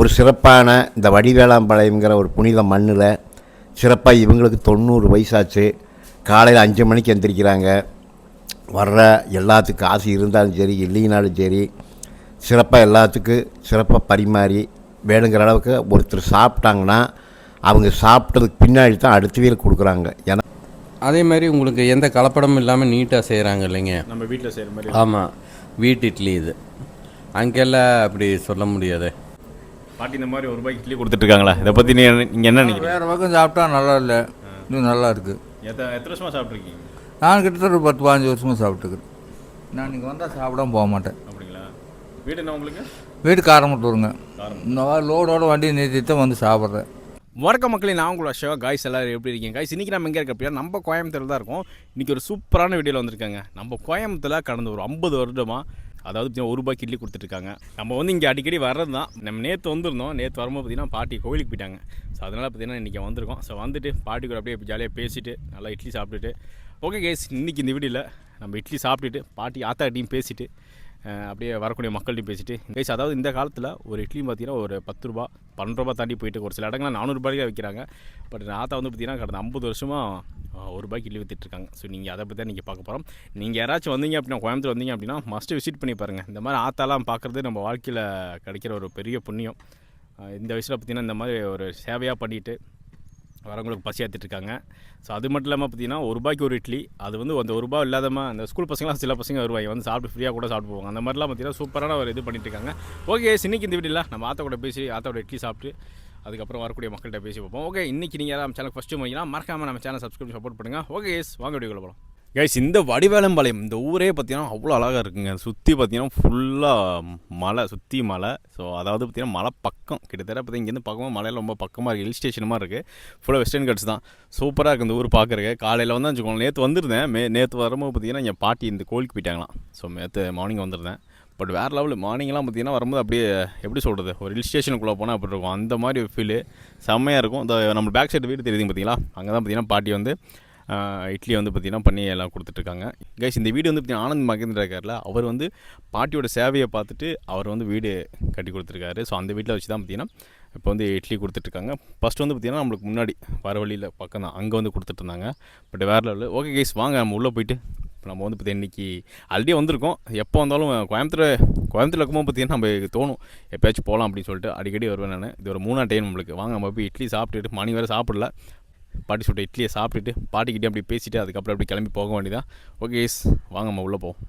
ஒரு சிறப்பான இந்த வடிவேளாம்பாளையங்கிற ஒரு புனித மண்ணில் சிறப்பாக இவங்களுக்கு தொண்ணூறு வயசாச்சு. காலையில் அஞ்சு மணிக்கு எந்திரிக்கிறாங்க. வர்ற எல்லாத்துக்கும் காசு இருந்தாலும் சரி இல்லைனாலும் சரி சிறப்பாக எல்லாத்துக்கும் சிறப்பாக பரிமாறி வேணுங்கிற அளவுக்கு ஒருத்தர் சாப்பிட்டாங்கன்னா அவங்க சாப்பிட்டதுக்கு பின்னாடி தான் அடுத்த வீல் கொடுக்குறாங்க. ஏன்னா அதே மாதிரி உங்களுக்கு எந்த கலப்படமும் இல்லாமல் நீட்டாக செய்கிறாங்க இல்லைங்க? நம்ம வீட்டில் செய்கிற மாதிரி ஆமாம் வீட்டு இட்லி இது. அங்கெல்லாம் அப்படி சொல்ல முடியாது. பாட்டி இந்த மாதிரி ஒரு ரூபாய்க்கு இட்லி கொடுத்துட்ருக்காங்களா? இதை பற்றி நீங்கள் என்ன நினைக்கிறீங்க? வேறு பக்கம் சாப்பிட்டா நல்லா இல்லை இது நல்லா இருக்குது எத்தனை எத்தனை வருஷமாக சாப்பிட்ருக்கீங்க? நான் கிட்டத்தட்ட ஒரு பத்து பதினஞ்சு வருஷமாக சாப்பிட்டுக்கிறேன் நான் இங்கே வந்தால் சாப்பிடாம போக மாட்டேன். அப்படிங்களா? வீடு என்ன உங்களுக்கு? வீடு காரமட்டூருங்க இந்த மாதிரி லோடோட வண்டி நிறுத்திட்டு தான் வந்து சாப்பிட்றேன். வணக்கம் மக்களே நான் உங்களோட ஷோ காய்ஸ் எல்லாரும் எப்படி இருக்கீங்க? காய்ஸ் இன்றைக்கி நம்ம எங்கே இருக்க அப்படின்னா நம்ம கோயம்புத்தூர் தான் இருக்கோம். இன்றைக்கி ஒரு சூப்பரான வீடியோவில் வந்திருக்காங்க. நம்ம கோயம்புத்தூரில் கடந்த ஒரு ஐம்பது வருடமாக அதாவது பார்த்தீங்கன்னா ஒரு ரூபாய்க்கு இட்லி கொடுத்துட்ருக்காங்க. நம்ம வந்து இங்கே அடிக்கடி வர்றது தான் நம்ம நேற்று வந்திருந்தோம். நேற்று வரும்போது பார்த்தீங்கன்னா பாட்டி கோவிலுக்கு போயிட்டாங்க. ஸோ அதனால் பார்த்தீங்கன்னா இன்றைக்கி வந்திருக்கோம். ஸோ வந்துட்டு பாட்டி கூட அப்படியே ஜாலியாக பேசிட்டு நல்லா இட்லி சாப்பிட்டுட்டு. ஓகே கேஸ் இன்றைக்கி இந்த வீடியோவில் நம்ம இட்லி சாப்பிட்டுட்டு பாட்டி ஆத்தாட்டியும் பேசிட்டு அப்படியே வரக்கூடிய மக்கள்கிட்டையும் பேசிட்டு கைஸ் அதாவது இந்த காலத்தில் ஒரு இட்லியும் பார்த்தீங்கன்னா ஒரு பத்து ரூபா பன்னெண்டு ரூபா தாண்டி போயிட்டு ஒரு சில இடங்களில் நானூறுபாய்க்கு விற்கிறாங்க பட் ஆத்தா வந்து பார்த்தீங்கன்னா கடந்த ஐம்பது வருஷமாக ஒரு ரூபாய்க்கு இட்லி விற்றுட்ருக்காங்க ஸோ நீங்கள் அதை பற்றி தான் நீங்கள் பார்க்க போகிறோம் நீங்கள் யாராச்சும் வந்தீங்க அப்படின்னா கோயம்புத்தூர் வந்தீங்க அப்படின்னா மஸ்ட்டு விசிட் பண்ணி பாருங்கள் இந்த மாதிரி ஆத்தாலாம் பார்க்குறது நம்ம வாழ்க்கையில் கிடைக்கிற ஒரு பெரிய புண்ணியம். இந்த வயசில் பார்த்தீங்கன்னா இந்த மாதிரி ஒரு சேவையாக பண்ணிவிட்டு வரவங்களுக்கு பசி இருக்காங்க ஸோ அது மட்டும் இல்லாமல் பார்த்தீங்கன்னா ஒரு ரூபாய்க்கு ஒரு இட்லி அது வந்து அந்த ஒரு ரூபா இல்லாதமாக அந்த ஸ்கூல் பசங்களாம் சில பசங்க வருவாங்க. வந்து சாப்பிட்டு ஃப்ரீயாக கூட சாப்பிட்டு போவாங்க. அந்த மாதிரிலாம் பார்த்தீங்கன்னா சூப்பரான ஒரு இது பண்ணிட்டு இருக்காங்க ஓகே இன்னைக்கு இந்த வீடியோவில் நம்ம ஆத்தா கூட பேசி ஆத்தாவோட இட்லி சாப்பிட்டு அதுக்கப்புறம் வரக்கூடிய மக்கள்கிட்ட பேசி பார்ப்போம். ஓகே இன்னைக்கு நீங்கள் யாராவது சேனல் ஃபஸ்ட்டு வாங்கினா மறக்காமல் நம்ம சேனல் சப்ஸ்கிரைப் சப்போர்ட் பண்ணுங்கள் ஓகே எஸ் வாங்க வீடியோக்குள்ள போகலாம் கைஸ் இந்த வடிவேலம்பாளையம் இந்த ஊரே பார்த்தீங்கன்னா அவ்வளோ அழகாக இருக்குங்க. சுற்றி பார்த்தீங்கன்னா ஃபுல்லாக மலை சுற்றி மலை. ஸோ அதாவது பார்த்தீங்கன்னா மலை பக்கம். கிட்டத்தட்ட பார்த்தீங்கன்னா இங்கேருந்து பக்கமாக மலையில் ரொம்ப பக்கமாக இருக்குது ஹில் ஸ்டேஷன் இருக்குது ஃபுல்லாக வெஸ்டர்ன் கட்ஸ் தான். சூப்பராக இருக்குது இந்த ஊர் பார்க்குறக்கு காலையில் வந்து வச்சுக்கோங்க நேற்று வந்திருந்தேன். மே நேற்று வரும்போது பார்த்தீங்கன்னா என் பாட்டி இந்த கோயிலுக்கு போயிட்டாங்களாம். ஸோ நேற்று மார்னிங் வந்திருந்தேன். பட் வேறு லெவல் மார்னிங்லாம் பார்த்தீங்கன்னா வரும்போது அப்படியே எப்படி சொல்கிறது ஒரு ஹில் ஸ்டேஷனுக்குள்ளே போனால் அப்படி இருக்கும். அந்த மாதிரி ஒரு ஃபீலு செம்மையாக இருக்கும். இந்த நம்ம பேக் சைடு வீடு தெரியுதுங்க பார்த்தீங்களா அங்கே தான் பார்த்தீங்கன்னா பாட்டி வந்து இட்லி வந்து பார்த்திங்கன்னா பண்ணி எல்லாம் கொடுத்துட்ருக்காங்க. கைஸ் இந்த வீடு வந்து பார்த்தீங்கன்னா ஆனந்த் மகேந்திர இருக்கார்ல அவர் வந்து பாட்டியோட சேவையை பார்த்துட்டு அவர் வந்து வீடு கட்டி கொடுத்துருக்காரு. ஸோ அந்த வீட்டில் வச்சு தான் பார்த்தீங்கன்னா இப்போ வந்து இட்லி கொடுத்துட்ருக்காங்க. ஃபஸ்ட்டு வந்து பார்த்திங்கன்னா நம்மளுக்கு முன்னாடி வர வழியில் பக்கம் தான் அங்கே வந்து கொடுத்துட்ருந்தாங்க. பட் வேறு லெவலில் ஓகே கைஸ் வாங்க நம்ம உள்ளே போயிட்டு இப்போ நம்ம வந்து பார்த்தீங்கன்னா இன்றைக்கி ஆல்ரெடி வந்திருக்கோம். எப்போ வந்தாலும் கோயம்புத்தூர் கோயம்புத்தூர் இருக்கும்போது பார்த்தீங்கன்னா நம்ம தோணும். எப்போயாச்சும் போகலாம் அப்படின்னு சொல்லிட்டு அடிக்கடி வருவேன் நான். இது ஒரு மூணா டைம் நம்மளுக்கு. வாங்க நம்ம போய் இட்லி சாப்பிட்டுட்டு மணி வேறு சாப்பிடல. பாட்டி சுட்ட இட்லியை சாப்பிட்டுட்டு பாட்டிக்கிட்டே அப்படி பேசிட்டு அதுக்கப்புறம் அப்படி கிளம்பி போக வேண்டியதான் ஓகே வாங்க நம்ம உள்ளே போவோம்.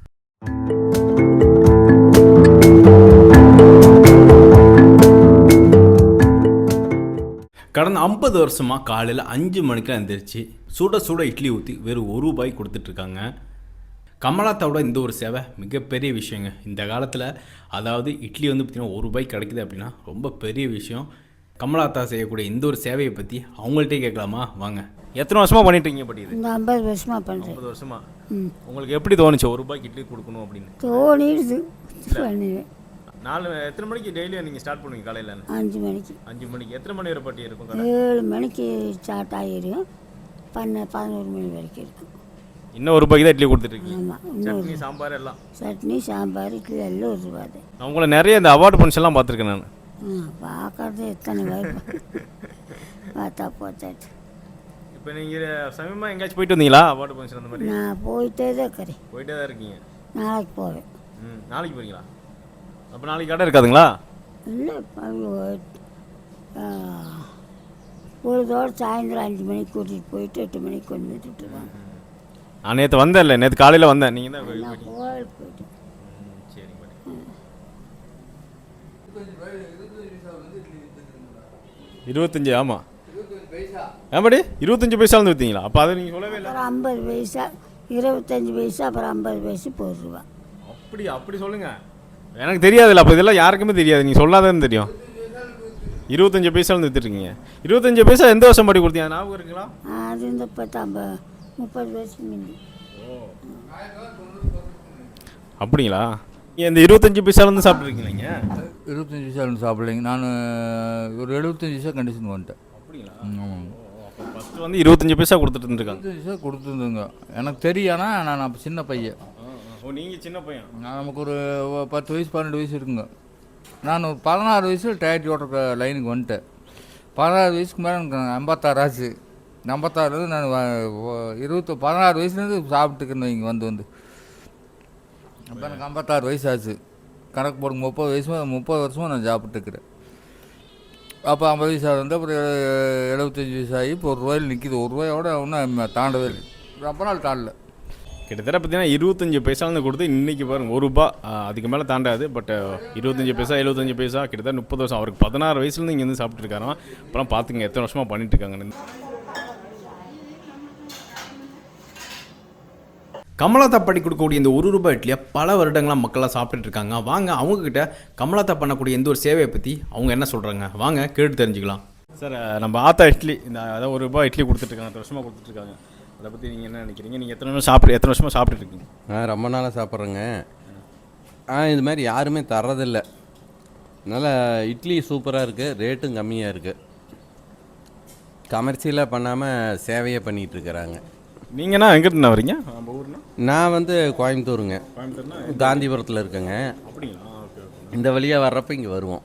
கடந்த ஐம்பது வருஷமாக காலையில் அஞ்சு மணிக்கு எழுந்திரிச்சு சுட சுட இட்லி ஊற்றி வெறும் ஒரு ரூபாய் கொடுத்துட்ருக்காங்க கமலாத்தாவோட இந்த ஒரு சேவை மிகப்பெரிய விஷயங்க. இந்த காலத்தில் அதாவது இட்லி வந்து பார்த்திங்கன்னா ஒரு ரூபாய் கிடைக்குது அப்படின்னா ரொம்ப பெரிய விஷயம். கமலாத்தா செய்யக்கூடிய இந்த ஒரு சேவையை பற்றி அவங்கள்ட்டே கேட்கலாமா? வாங்க. எத்தனை வருஷமாக பண்ணிட்டு இருக்கீங்க பட்டி இது? இந்த ஐம்பது வருஷமாக பண்ணுறேன் ஐம்பது வருஷமா? உங்களுக்கு எப்படி தோணுச்சு? ஒரு ரூபாய்க்கு இட்லி கொடுக்கணும் அப்படின்னு. தோணிடுது. பண்ணுவேன் நாலு எத்தனை மணிக்கு டெய்லியும் நீங்கள் ஸ்டார்ட் பண்ணுவீங்க காலையில்? அஞ்சு மணிக்கு. அஞ்சு மணிக்கு. எத்தனை மணி வரை பாட்டி இருக்கும் கடை? ஏழு மணிக்கு ஸ்டார்ட் ஆகிடும் பண்ண பதினோரு மணி வரைக்கும் இருக்கும். இன்னும் ஒரு ரூபாய்க்கு தான் இட்லி கொடுத்துட்ருக்கீங்க ஆமாம் இன்னொரு சட்னி சாம்பார் எல்லாம்? சட்னி சாம்பார் இட்லி எல்லாம் ஒரு ரூபா தான். நான் உங்களை நிறைய இந்த அவார்டு ஃபங்க்ஷன்லாம் பார்த்துருக்கேன் நான். பார்க்கறது எத்தனை வாய்ப்பு. பார்த்தா போச்சாச்சு இப்போ நீங்கள் சமயமாக எங்கேயாச்சும் போயிட்டு வந்தீங்களா? அவார்டு ஃபங்க்ஷன் அந்த மாதிரி? நான் போயிட்டே தான் இருக்கிறேன். போயிட்டே தான் இருக்கீங்க. நாளைக்கு போவேன். ம் நாளைக்கு போறீங்களா? அப்போ நாளைக்கு கடை இருக்காதுங்களா? இல்லை பொழுதோடு சாயந்தரம் அஞ்சு மணிக்கு கூட்டிகிட்டு போயிட்டு எட்டு மணிக்கு கொண்டு வந்து விட்டுருவாங்க நான் நேற்று வந்தேன் இல்லை நேற்று காலையில் வந்தேன். நீங்கள் தான் போய்- நான் கோயிலுக்கு போயிட்டேன். சரிங்க பாட்டி. இருபத்தஞ்சி ஆமாம் ஏன்பாடி இருபத்தஞ்சி பைசாலேருந்து விற்றீங்களா அப்போ அதை நீங்கள் சொல்லவே இல்லை. அப்புறம் ஐம்பது பைசா இருபத்தஞ்சி பைசா அப்புறம் ஐம்பது பைசா ரூபா அப்படி அப்படி சொல்லுங்க. எனக்கு தெரியாதுல்ல அப்போ இதெல்லாம் யாருக்குமே தெரியாது. நீங்கள் சொல்லாதான் தெரியும். இருபத்தஞ்சி பைசாலேருந்து விற்றுருக்கீங்க இருபத்தஞ்சி பைசா எந்த வருஷம் பாட்டி கொடுத்தீங்க? ஞாபகம் இருக்குங்களா? அது இந்த பத்து ஐம்பது முப்பது வயசுக்கு முந்தி. அப்படிங்களா? இந்த இருபத்தஞ்சி பைசாலேருந்து சாப்பிட்ருக்கீங்க இருபத்தஞ்சி பைசா ஒன்று சாப்பிடலைங்க. நான் ஒரு எழுபத்தஞ்சி பைசா கண்டிஷன் வந்துட்டேன். அப்படிங்களா? ஃபஸ்ட்டு வந்து இருபத்தஞ்சி பைசா கொடுத்துட்டு இருந்திருக்காங்க இருபத்தஞ்சி பைசா கொடுத்துருந்துங்க. எனக்கு தெரியும் ஆனால் நான் அப்போ சின்ன பையன். ஓ நீங்கள் சின்ன பையன்? நான் நமக்கு ஒரு பத்து வயசு பன்னெண்டு வயசு இருக்குங்க. நான் ஒரு பதினாறு வயசில் டயட்டி ஓட்டுற லைனுக்கு வந்துட்டேன். பதினாறு வயசுக்கு மேலே எனக்கு ஐம்பத்தாறு ஆச்சு. ஐம்பத்தாறுலேருந்து நான் இருபத்தி பதினாறு வயசுலேருந்து சாப்பிட்டுக்கிறேன் இங்கே வந்து வந்து. அப்போ எனக்கு ஐம்பத்தாறு வயசு ஆச்சு கணக்கு போடுங்க முப்பது வயசு முப்பது வருஷமாக நான் சாப்பிட்டுக்கிறேன் அப்போ ஐம்பது வயசு ஆகுது அப்புறம் எழுபத்தஞ்சி வயசு ஆகி இப்போ ஒரு ரூபாயில் நிற்கிது ஒரு ரூபாயோட ஒன்றும் தாண்டவே இல்லை. ரொம்ப நாள் தாண்டல. கிட்டத்தட்ட பார்த்தீங்கன்னா இருபத்தஞ்சி பைசாலேருந்து கொடுத்து இன்றைக்கி பாருங்க ஒரு ரூபா அதுக்கு மேலே தாண்டாது. பட் இருபத்தஞ்சு பைசா எழுபத்தஞ்சி பைசா கிட்டத்தட்ட முப்பது வருஷம். அவருக்கு பதினாறு வயசுலேருந்து இங்கேருந்து சாப்பிட்ருக்காராம் அப்புறம் பார்த்துங்க எத்தனை வருஷமாக பண்ணிட்டு இருக்காங்கன்னு. கமலாத்தா பண்ணி கொடுக்கக்கூடிய இந்த ஒரு ரூபாய் இட்லியை பல வருடங்களாக மக்களாக சாப்பிட்டுட்டு இருக்காங்க வாங்க அவங்கக்கிட்ட கமலாத்தா பண்ணக்கூடிய எந்த ஒரு சேவையை பற்றி அவங்க என்ன சொல்கிறாங்க வாங்க கேட்டு தெரிஞ்சுக்கலாம். சார் நம்ம ஆத்தா இட்லி இந்த அதாவது ஒரு ரூபாய் இட்லி கொடுத்துட்ருக்காங்க எத்தனை வருஷமாக கொடுத்துட்ருக்காங்க. அதை பற்றி நீங்கள் என்ன நினைக்கிறீங்க? நீங்கள் எத்தனை வருஷம் சாப்பிட்டு எத்தனை வருஷமாக சாப்பிட்டுட்டு இருக்கீங்க நான் ரொம்ப நாளாக சாப்பிட்றேங்க. ஆ இது மாதிரி யாருமே தர்றதில்ல. அதனால் இட்லி சூப்பராக இருக்குது ரேட்டும் கம்மியாக இருக்குது கமர்ஷியலாக பண்ணாமல் சேவையை பண்ணிகிட்டு இருக்கிறாங்க நீங்கண்ணா எங்கிட்ட வரீங்க? நம்ம ஊர்னா நான் வந்து கோயம்புத்தூருங்க. கோயம்புத்தூர்னா காந்திபுரத்தில் இருக்கேங்க. அப்படிங்களா ஓகே ஓகே. இந்த வழியாக வர்றப்ப இங்கே வருவோம்.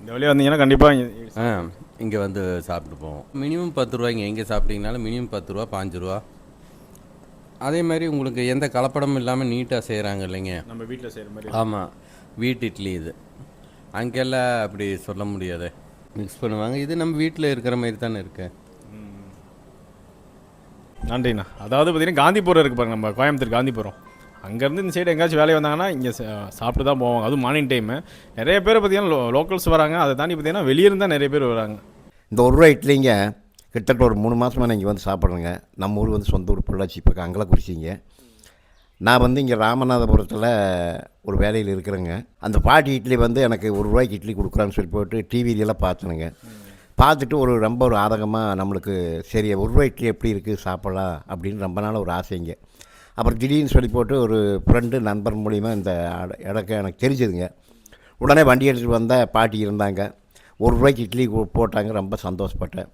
இந்த வழியாக வந்தீங்கன்னா கண்டிப்பாக ஆ இங்கே வந்து சாப்பிட்டு போவோம். மினிமம் பத்து ரூபாய்ங்க. எங்கே சாப்பிட்டீங்கனாலும் மினிமம் பத்து ரூபா பாஞ்சு ரூபா. அதே மாதிரி உங்களுக்கு எந்த கலப்படமும் இல்லாமல் நீட்டாக செய்கிறாங்க இல்லைங்க. நம்ம வீட்டில் செய்கிற மாதிரி ஆமாம் வீட்டு இட்லி இது. அங்கெல்லாம் அப்படி சொல்ல முடியாது. மிக்ஸ் பண்ணுவாங்க. இது நம்ம வீட்டில் இருக்கிற மாதிரி தானே இருக்கு. நன்றிண்ணா. அதாவது பார்த்தீங்கன்னா காந்திபுரம் இருக்குது பாருங்க நம்ம கோயம்புத்தூர் காந்திபுரம். அங்கேருந்து இந்த சைடு எங்கேயாச்சும் வேலையை வந்தாங்கன்னா இங்கே சாப்பிட்டு தான் போவாங்க. அதுவும் மார்னிங் டைமு நிறைய பேர் பார்த்தீங்கன்னா லோ லோக்கல்ஸ் வராங்க. அதை தாண்டி பார்த்தீங்கன்னா வெளியே இருந்தால் நிறைய பேர் வராங்க. இந்த ஒரு ரூபா இட்லிங்க கிட்டத்தட்ட ஒரு மூணு மாதமாக நான் இங்கே வந்து சாப்பிட்றேங்க. நம்ம ஊர் வந்து சொந்த ஊர் பொள்ளாச்சி. பக்கம் அங்கலக்குறிச்சிங்க நான் வந்து இங்கே ராமநாதபுரத்தில் ஒரு வேலையில் இருக்கிறேங்க. அந்த பாட்டி இட்லி வந்து எனக்கு ஒரு ரூபாய்க்கு இட்லி கொடுக்குறான்னு சொல்லி போட்டு டிவிலெல்லாம் பார்த்தனுங்க. பார்த்துட்டு ஒரு ரொம்ப ஒரு ஆதகமாக நம்மளுக்கு சரி ஒரு ரூபாய் இட்லி எப்படி இருக்குது சாப்பிட்லாம் அப்படின்னு ரொம்ப நாள் ஒரு ஆசைங்க அப்புறம் திடீர்னு சொல்லி போட்டு ஒரு ஃப்ரெண்டு நண்பர் மூலிமா இந்த அட- இடக்க எனக்கு தெரிஞ்சதுங்க. உடனே வண்டி எடுத்துகிட்டு வந்த பாட்டி இருந்தாங்க. ஒரு ரூபாய்க்கு இட்லி போட்டாங்க. ரொம்ப சந்தோஷப்பட்டேன்.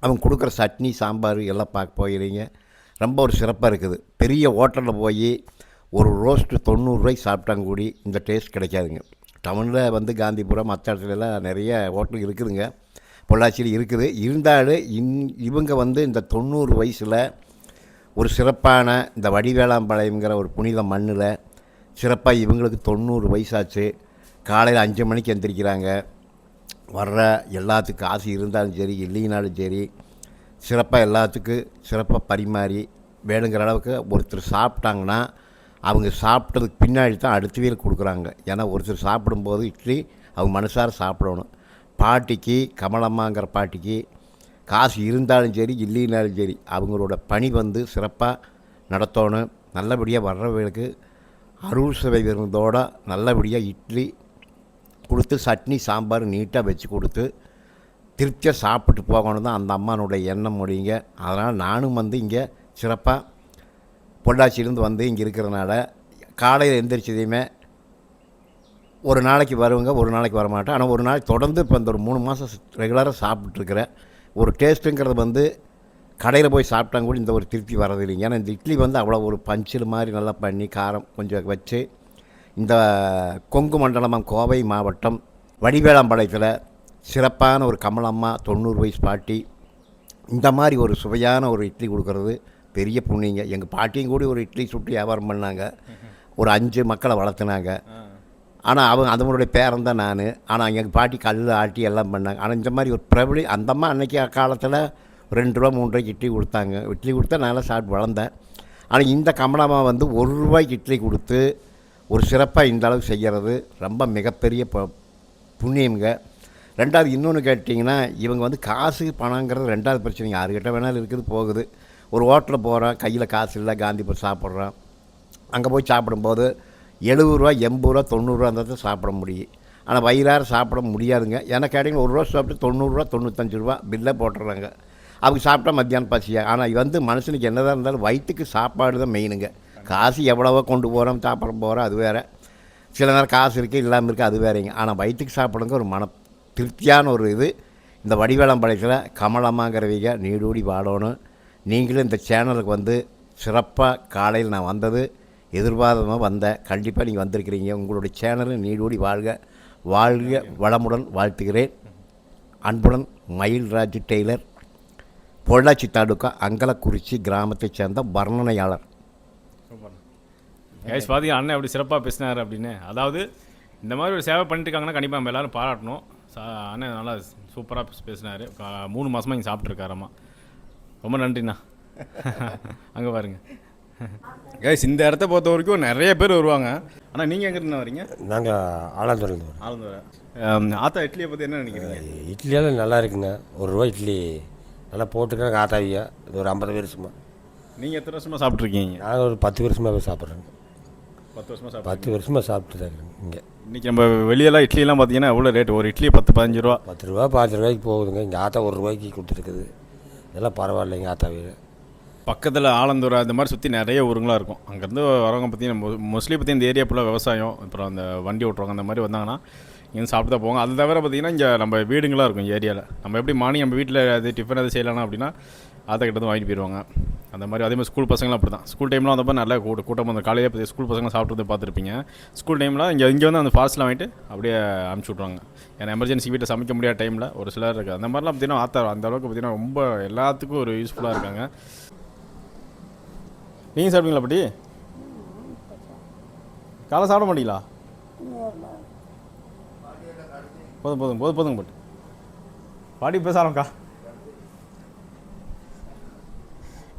அவங்க கொடுக்குற சட்னி சாம்பார் எல்லாம் பார்க்க போயிடுறீங்க ரொம்ப ஒரு சிறப்பாக இருக்குது. பெரிய ஹோட்டலில் போய் ஒரு ரோஸ்ட்டு தொண்ணூறுரூவாய்க்கு சாப்பிட்டாங்க கூடி. இந்த டேஸ்ட் கிடைக்காதுங்க. டவுனில் வந்து காந்திபுரம் மற்ற இடத்துலலாம் நிறைய ஹோட்டல் இருக்குதுங்க. பொள்ளாச்சியில் இருக்குது. இருந்தாலும் இன் இவங்க வந்து இந்த தொண்ணூறு வயசில் ஒரு சிறப்பான இந்த வடிவேளாம்பாளையங்கிற ஒரு புனித மண்ணில் சிறப்பாக இவங்களுக்கு தொண்ணூறு வயசாச்சு. காலையில் அஞ்சு மணிக்கு எந்திரிக்கிறாங்க. வர்ற எல்லாத்துக்கும் காசு இருந்தாலும் சரி இல்லைனாலும் சரி சிறப்பாக எல்லாத்துக்கும் சிறப்பாக பரிமாறி வேணுங்கிற அளவுக்கு ஒருத்தர் சாப்பிட்டாங்கன்னா அவங்க சாப்பிட்டதுக்கு பின்னாடி தான் அடுத்த வீல் கொடுக்குறாங்க. ஏன்னா ஒருத்தர் சாப்பிடும்போது இட்லி அவங்க மனசார சாப்பிடணும். பாட்டிக்கு கமலம்மாங்கிற பாட்டிக்கு காசு இருந்தாலும் சரி இல்லைனாலும் சரி அவங்களோட பணி வந்து சிறப்பாக நடத்தணும். நல்லபடியாக வர்றவங்களுக்கு அருள் சுவை விருந்தோட நல்லபடியாக இட்லி கொடுத்து சட்னி சாம்பார் நீட்டாக வச்சு கொடுத்து திருப்தியாக சாப்பிட்டு போகணும் தான் அந்த அம்மானுடைய எண்ணம் முடியுங்க அதனால் நானும் வந்து இங்கே சிறப்பாக பொள்ளாச்சியிலேருந்து வந்து இங்கே இருக்கிறனால காலையில் எந்திரிச்சதையுமே ஒரு நாளைக்கு வருவங்க ஒரு நாளைக்கு வரமாட்டேன். ஆனால் ஒரு நாளைக்கு தொடர்ந்து இப்போ இந்த ஒரு மூணு மாதம் ரெகுலராக சாப்பிட்ருக்குறேன் ஒரு டேஸ்ட்டுங்கிறது வந்து கடையில் போய் சாப்பிட்டாங்க கூட இந்த ஒரு திருப்தி வரது இல்லைங்க. ஏன்னா இந்த இட்லி வந்து அவ்வளோ ஒரு பஞ்சில் மாதிரி நல்லா பண்ணி காரம் கொஞ்சம் வச்சு இந்த கொங்கு மண்டலமாக கோவை மாவட்டம் வடிவேளாம்பாளையத்தில் சிறப்பான ஒரு கமலம்மா தொண்ணூறு வயசு பாட்டி இந்த மாதிரி ஒரு சுவையான ஒரு இட்லி கொடுக்கறது பெரிய புண்ணியங்க. எங்கள் பாட்டியும் கூட ஒரு இட்லி சுட்டு வியாபாரம் பண்ணாங்க. ஒரு அஞ்சு மக்களை வளர்த்துனாங்க. ஆனால் அவங்க அதனுடைய பேரன் தான் நான் ஆனால் எங்கள் பாட்டி கல் ஆட்டி எல்லாம் பண்ணாங்க. ஆனால் இந்த மாதிரி ஒரு பிரபலி அந்த அம்மா அன்னைக்கு காலத்தில் ரெண்டு ரூபா மூணு ரூபாய்க்கு இட்லி கொடுத்தாங்க. இட்லி கொடுத்தா நல்லா சாப்பிட்டு வளர்ந்தேன். ஆனால் இந்த கமலம்மா வந்து ஒரு ரூபாய்க்கு இட்லி கொடுத்து ஒரு சிறப்பாக இந்த அளவுக்கு செய்கிறது ரொம்ப மிகப்பெரிய ப புண்ணியங்க ரெண்டாவது இன்னொன்று கேட்டிங்கன்னா இவங்க வந்து காசு பணங்கிறது ரெண்டாவது பிரச்சனைங்க யாருக்கிட்ட வேணாலும் இருக்குது போகுது. ஒரு ஹோட்டலில் போகிறோம் கையில் காசு இல்லை காந்திபுரம் சாப்பிட்றோம் அங்கே போய் சாப்பிடும்போது எழுபது ரூபா எண்பது ரூபா தொண்ணூறுரூவா இருந்தால் தான் சாப்பிட முடியும். ஆனால் வயிறார சாப்பிட முடியாதுங்க. ஏன்னா கேட்டிங்கன்னா ஒரு ரூபா சாப்பிட்டு தொண்ணூறுரூவா தொண்ணூத்தஞ்சு ரூபா பில்லே போட்டுறாங்க. அவங்க சாப்பிட்டா மத்தியானம் பசியா? ஆனால் இது வந்து மனுஷனுக்கு என்னதான் இருந்தாலும் வயிற்றுக்கு சாப்பாடு தான் மெயினுங்க. காசு எவ்வளவோ கொண்டு போகிறோம் சாப்பிட போகிறோம் அது வேறு. சில நேரம் காசு இருக்குது இல்லாமல் இருக்குது அது வேறேங்க. ஆனால் வயிற்றுக்கு சாப்பிடுங்க ஒரு மன திருப்தியான ஒரு இது. இந்த வடிவேலம்பாளையத்தில் கமலம்மாங்கிறவங்க நீடூடி வாழணும் நீங்களும் இந்த சேனலுக்கு வந்து சிறப்பாக காலையில் நான் வந்தது. எதிர்பாராதமாக வந்தேன் கண்டிப்பாக நீங்கள் வந்திருக்கிறீங்க. உங்களுடைய சேனலும் நீடோடி வாழ்க வாழ்க வளமுடன் வாழ்த்துகிறேன். அன்புடன் மயில்ராஜ் டெய்லர் பொள்ளாச்சி தாலுக்கா அங்கலக்குறிச்சி கிராமத்தைச் சேர்ந்த வர்ணனையாளர். கைஸ் பார்த்தீங்க அண்ணன் எப்படி சிறப்பாக பேசினார் அப்படின்னு. அதாவது இந்த மாதிரி ஒரு சேவை பண்ணிட்டுருக்காங்கன்னா கண்டிப்பாக நம்ம எல்லோரும் பாராட்டணும். சா- அண்ணன் நல்லா சூப்பராக பேசினார். மூணு மாதமாக இங்கே சாப்பிட்ருக்காரம்மா ரொம்ப நன்றிண்ணா. அங்கே பாருங்க. கைஸ் இந்த இடத்த பொறுத்த வரைக்கும் நிறைய பேர் வருவாங்க. ஆனால் நீங்கள் எங்கிருந்து வரீங்க? நாங்கள் ஆலாந்தூர்லேருந்து வரோம். ஆளுந்து ஆத்தா இட்லியை பற்றி என்ன நினைக்கிறீங்க? இட்லியெல்லாம் நல்லா இருக்குங்க. ஒரு ரூபா இட்லி. நல்லா போட்டுக்கிறாங்க ஆத்தாவியா. இது ஒரு ஐம்பது வருஷமா நீங்கள் எத்தனை வருஷமாக சாப்பிட்ருக்கீங்க நாங்கள் ஒரு பத்து வருஷமாகவே சாப்பிட்றோங்க. பத்து வருஷமாக பத்து வருஷமாக சாப்பிட்டு தான் இங்கே. இன்றைக்கி நம்ம வெளியெல்லாம் இட்லிலாம் பார்த்தீங்கன்னா எவ்வளோ ரேட் ஒரு இட்லி பத்து பதினஞ்சு ரூபா. பத்து ரூபா பாஞ்சு ரூபாய்க்கு போகுதுங்க. இங்கே ஆத்தா ஒரு ரூபாய்க்கு கொடுத்துருக்குது. இதெல்லாம் பரவாயில்லைங்க ஆத்தாவியில் பக்கத்தில் ஆலந்தூரா அந்த மாதிரி சுற்றி நிறைய ஊருங்களாக இருக்கும். அங்கேருந்து வரவங்க பார்த்தீங்கன்னா மோஸ்ட்லி பற்றி இந்த ஏரியா ஃபுல்லாக விவசாயம் அப்புறம் அந்த வண்டி ஓட்டுறவங்க அந்த மாதிரி வந்தாங்கன்னா இங்கே சாப்பிட்டு தான் போவாங்க. அது தவிர பார்த்தீங்கன்னா இங்கே நம்ம வீடுங்களாக இருக்கும் ஏரியாவில் நம்ம எப்படி மார்னிங் நம்ம வீட்டில் அது டிஃபன் எது செய்யலாம் அப்படின்னா அதை கிட்ட வாங்கிட்டு போயிடுவாங்க அந்த மாதிரி அதே மாதிரி ஸ்கூல் பசங்களாம் அப்படி தான் ஸ்கூல் டைம்லாம் வந்தப்போ நல்லா கூட்ட கூட்டம் அந்த காலையில் பற்றி ஸ்கூல் பசங்க சாப்பிட்டு பார்த்துருப்பீங்க. ஸ்கூல் டைமில் இங்கே இங்கே வந்து அந்த ஃபாஸ்ட்டில் வாங்கிட்டு அப்படியே அனுப்பிச்சி விட்ருவாங்க ஏன்னா எமர்ஜென்சி வீட்டில் சமைக்க முடியாத டைமில் ஒரு சிலர் இருக்குது அந்த மாதிரிலாம் பார்த்தீங்கன்னா ஆத்தா அந்த அளவுக்கு பார்த்தீங்கன்னா ரொம்ப எல்லாத்துக்கும் ஒரு யூஸ்ஃபுல்லாக இருக்காங்க. நீங்கள் சாப்பிட்டீங்களா பாட்டி? காலை சாப்பிட மாட்டீங்களா? போதும் போதும் போதும் போதுங்க பாட்டி. பாட்டி பேச ஆரம்பிக்கா.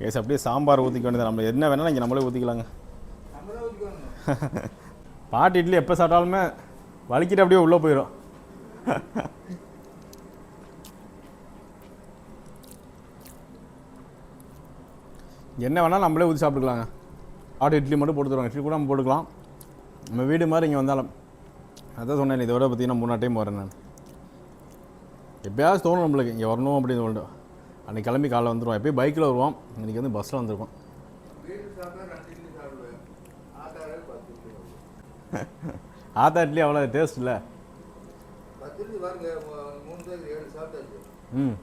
ஏஸ் அப்படியே சாம்பார் ஊற்றிக்க வேண்டியது நம்ம என்ன வேணாலும் இங்கே நம்மளே ஊற்றிக்கலாங்க பாட்டி இட்லி எப்போ சாப்பிட்டாலுமே வலிக்கிட்டு அப்படியே உள்ளே போயிடும் என்ன வேணாலும் நம்மளே ஊற்றி சாப்பிட்டுக்கலாங்க. ஆட்டு இட்லி மட்டும் போட்டு தருவாங்க. இட்லி கூட நம்ம போட்டுக்கலாம். நம்ம வீடு மாதிரி இங்கே வந்தாலும். அதான் சொன்னேன் இதோட பார்த்தீங்கன்னா மூணு டைம் வரேன் நான். எப்பயாவது தோணும் நம்மளுக்கு இங்கே வரணும் அப்படின்னு சொல்லிட்டு அன்றைக்கி கிளம்பி காலைல வந்துடுவோம் எப்பயும் பைக்கில் வருவோம். இன்றைக்கி வந்து பஸ்ஸில் வந்திருக்கோம். ஆத்தா இட்லி அவ்வளோ டேஸ்ட் இல்லை. ம்.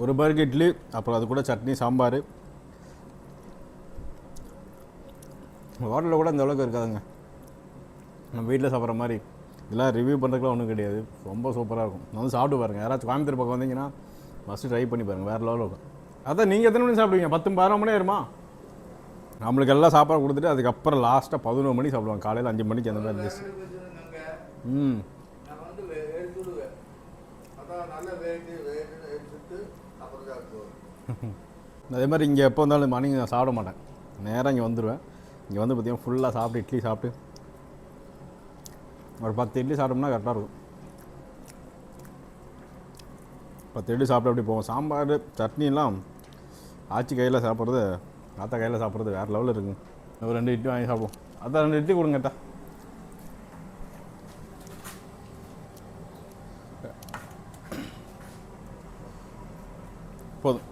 ஒரு பருக்கு இட்லி அப்புறம் அது கூட சட்னி சாம்பார். ஹோட்டலில் கூட இந்த அளவுக்கு இருக்காதுங்க. நம்ம வீட்டில் சாப்பிட்ற மாதிரி. இதெல்லாம் ரிவ்யூ பண்ணுறதுக்குலாம் ஒன்றும் கிடையாது. ரொம்ப சூப்பராக இருக்கும். வந்து சாப்பிட்டு பாருங்கள் யாராச்சும் கோயம்புத்தூர் பக்கம் வந்தீங்கன்னா ஃபஸ்ட்டு ட்ரை பண்ணி பாருங்கள் வேறு லெவலில் இருக்கும். அதான் நீங்கள் எத்தனை மணி சாப்பிடுவீங்க? பத்து பதினொரு மணி ஆயிருமா? நம்மளுக்கு எல்லாம் சாப்பாடு கொடுத்துட்டு அதுக்கப்புறம் லாஸ்ட்டாக பதினோரு மணி சாப்பிடுவாங்க. காலையில் அஞ்சு மணிக்கு அந்த மாதிரி இருந்துச்சு ம் அதே மாதிரி இங்கே எப்போ வந்தாலும் மார்னிங் நான் சாப்பிட மாட்டேன். நேராக இங்கே வந்துடுவேன் இங்கே வந்து பார்த்தீங்கன்னா ஃபுல்லாக சாப்பிட்டு இட்லி சாப்பிட்டு ஒரு பத்து இட்லி சாப்பிட்டோம்னா கரெக்டாக இருக்கும். பத்து இட்லி சாப்பிட்டு அப்படி போவோம். சாம்பார் சட்னிலாம் ஆச்சி கையில் சாப்பிட்றது ஆத்தா கையில் சாப்பிட்றது வேறு லெவலில் இருக்குங்க ஒரு ரெண்டு இட்லி வாங்கி சாப்பிடுவோம். அதான் ரெண்டு இட்லி கொடுங்கட்டா போதும்.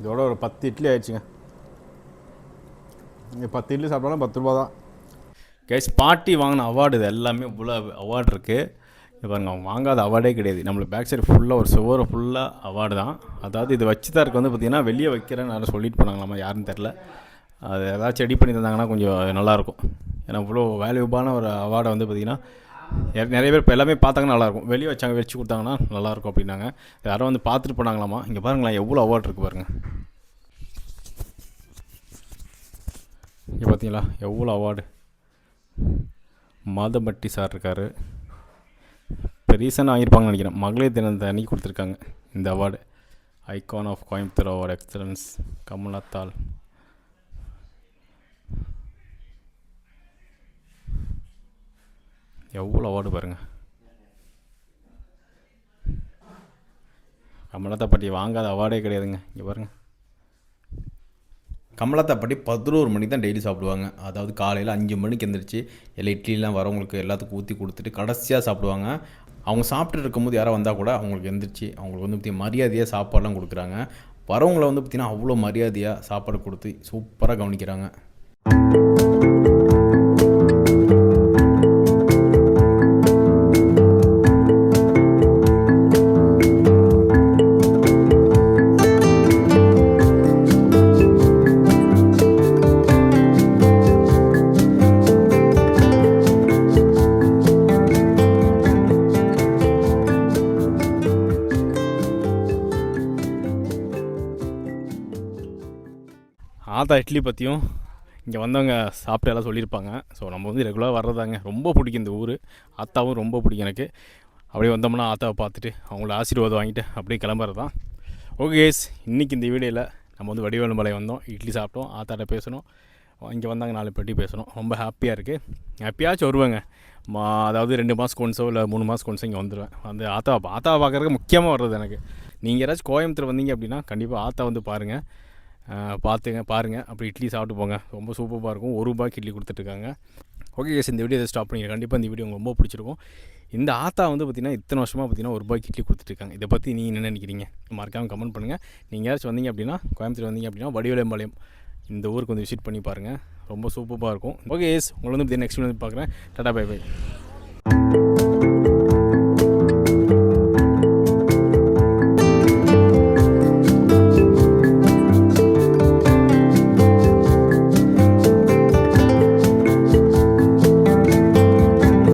இதோட ஒரு பத்து இட்லி ஆயிடுச்சுங்க. நீங்கள் பத்து இட்லி சாப்பிட்டாலும் பத்து ரூபா தான். கேஸ் பாட்டி வாங்கின அவார்டு இது எல்லாமே இவ்வளோ அவார்டு இருக்குது இப்போ பாருங்கள் அவங்க வாங்காத அவார்டே கிடையாது. நம்மளுக்கு பேக் சைடு ஃபுல்லாக ஒரு சுவரை ஃபுல்லாக அவார்டு தான். அதாவது இது வச்சு தான் இருக்கு வந்து பார்த்திங்கன்னா வெளியே வைக்கிறேன்னு யாரும் சொல்லிட்டு போனாங்களாமா யாருன்னு தெரில அது ஏதாச்சும் ரெடி பண்ணி தந்தாங்கன்னா கொஞ்சம் நல்லாயிருக்கும் ஏன்னா இவ்வளோ வேல்யூபான ஒரு அவார்டை வந்து பார்த்திங்கன்னா நிறைய பேர் இப்போ எல்லாமே பார்த்தாங்கன்னா நல்லாயிருக்கும். வெளியே வச்சாங்க வச்சு கொடுத்தாங்கன்னா நல்லாயிருக்கும் அப்படின்னாங்க. யாரும் வந்து பார்த்துட்டு போனாங்களாமா? இங்கே பாருங்களேன் எவ்வளோ அவார்ட் இருக்குது பாருங்கள் இங்கே பார்த்தீங்களா? எவ்வளோ அவார்டு மாதம்பட்டி சார் இருக்கார். இப்போ ரீசெண்டாக வாங்கியிருப்பாங்கன்னு நினைக்கிறேன். மகளிர் தினத்தை அன்னைக்கு கொடுத்துருக்காங்க இந்த award icon of Coimbatore award excellence கமலத்தால். எவ்வளோ அவார்டு பாருங்கள் கமலத்தை பற்றி வாங்காத அவார்டே கிடையாதுங்க. இங்கே பாருங்கள் கமலத்தாப்பட்டி பதினோரு மணிக்கு தான் டெய்லி சாப்பிடுவாங்க. அதாவது காலையில் அஞ்சு மணிக்கு எந்திரிச்சு எல்லாம் இட்லிலாம் வரவங்களுக்கு எல்லாத்துக்கும் ஊற்றி கொடுத்துட்டு கடைசியாக சாப்பிடுவாங்க. அவங்க சாப்பிட்டு இருக்கும்போது யாராவது வந்தால் கூட அவங்களுக்கு எந்திரிச்சு அவங்களுக்கு வந்து பற்றி மரியாதையாக சாப்பாடெலாம் கொடுக்குறாங்க. வரவங்களை வந்து பார்த்திங்கன்னா அவ்வளோ மரியாதையாக சாப்பாடு கொடுத்து சூப்பராக கவனிக்கிறாங்க. இட்லி பற்றியும் இங்கே வந்தவங்க சாப்பிட்டு எல்லாம் சொல்லியிருப்பாங்க. ஸோ நம்ம வந்து ரெகுலராக வர்றதாங்க. ரொம்ப பிடிக்கும் இந்த ஊர். ஆத்தாவும் ரொம்ப பிடிக்கும் எனக்கு. அப்படியே வந்தோம்னா ஆத்தாவை பார்த்துட்டு அவங்கள ஆசீர்வாதம் வாங்கிட்டு அப்படியே கிளம்புறது? தான் ஓகே கேஸ் இன்றைக்கி இந்த வீடியோவில் நம்ம வந்து வடிவேலுமலை வந்தோம். இட்லி சாப்பிட்டோம். ஆத்தாட்ட பேசணும். இங்கே வந்தாங்க நாலு பெட்டி பேசணும். ரொம்ப ஹாப்பியாக இருக்குது ஹாப்பியாச்சும் வருவேங்க. மா அதாவது ரெண்டு மாதம் ஒன்ஸோ இல்லை மூணு மாதம் ஒன்ஸோ இங்கே வந்துடுவேன் வந்து ஆத்தா ஆத்தாவை பார்க்குறதுக்கு முக்கியமாக வர்றது எனக்கு. நீங்கள் யாராச்சும் கோயம்புத்தூர் வந்தீங்க அப்படின்னா கண்டிப்பாக ஆத்தா வந்து பாருங்கள் பார்த்துங்க பாருங்கள் அப்படி இட்லி சாப்பிட்டு போங்க. ரொம்ப சூப்பராக இருக்கும். ஒரு ரூபாய்க்கு இட்லி கொடுத்துட்ருக்காங்க ஓகே கேஸ் இந்த வீடியோ ஸ்டாப் பண்ணிங்க கண்டிப்பாக இந்த வீடியோ உங்களுக்கு ரொம்ப பிடிச்சிருக்கும். இந்த ஆத்தா வந்து பார்த்திங்கன்னா இத்தனை வருஷமாக பார்த்திங்கன்னா ஒரு ரூபாய்க்கு இட்லி கொடுத்துட்ருக்காங்க இதை பற்றி நீங்கள் என்ன நினைக்கிறீங்க? மறக்காமல் கமெண்ட் பண்ணுங்கள் நீங்கள் யாராச்சும் வந்தீங்க அப்படின்னா கோயம்புத்தூர் வந்தீங்க அப்படின்னா வடிவேலம்பாளையம் இந்த ஊருக்கு வந்து விசிட் பண்ணி பாருங்கள் ரொம்ப சூப்பராக இருக்கும். ஓகே எஸ் உங்களை வந்து நெக்ஸ்ட் வந்து பார்க்குறேன். Tata bye by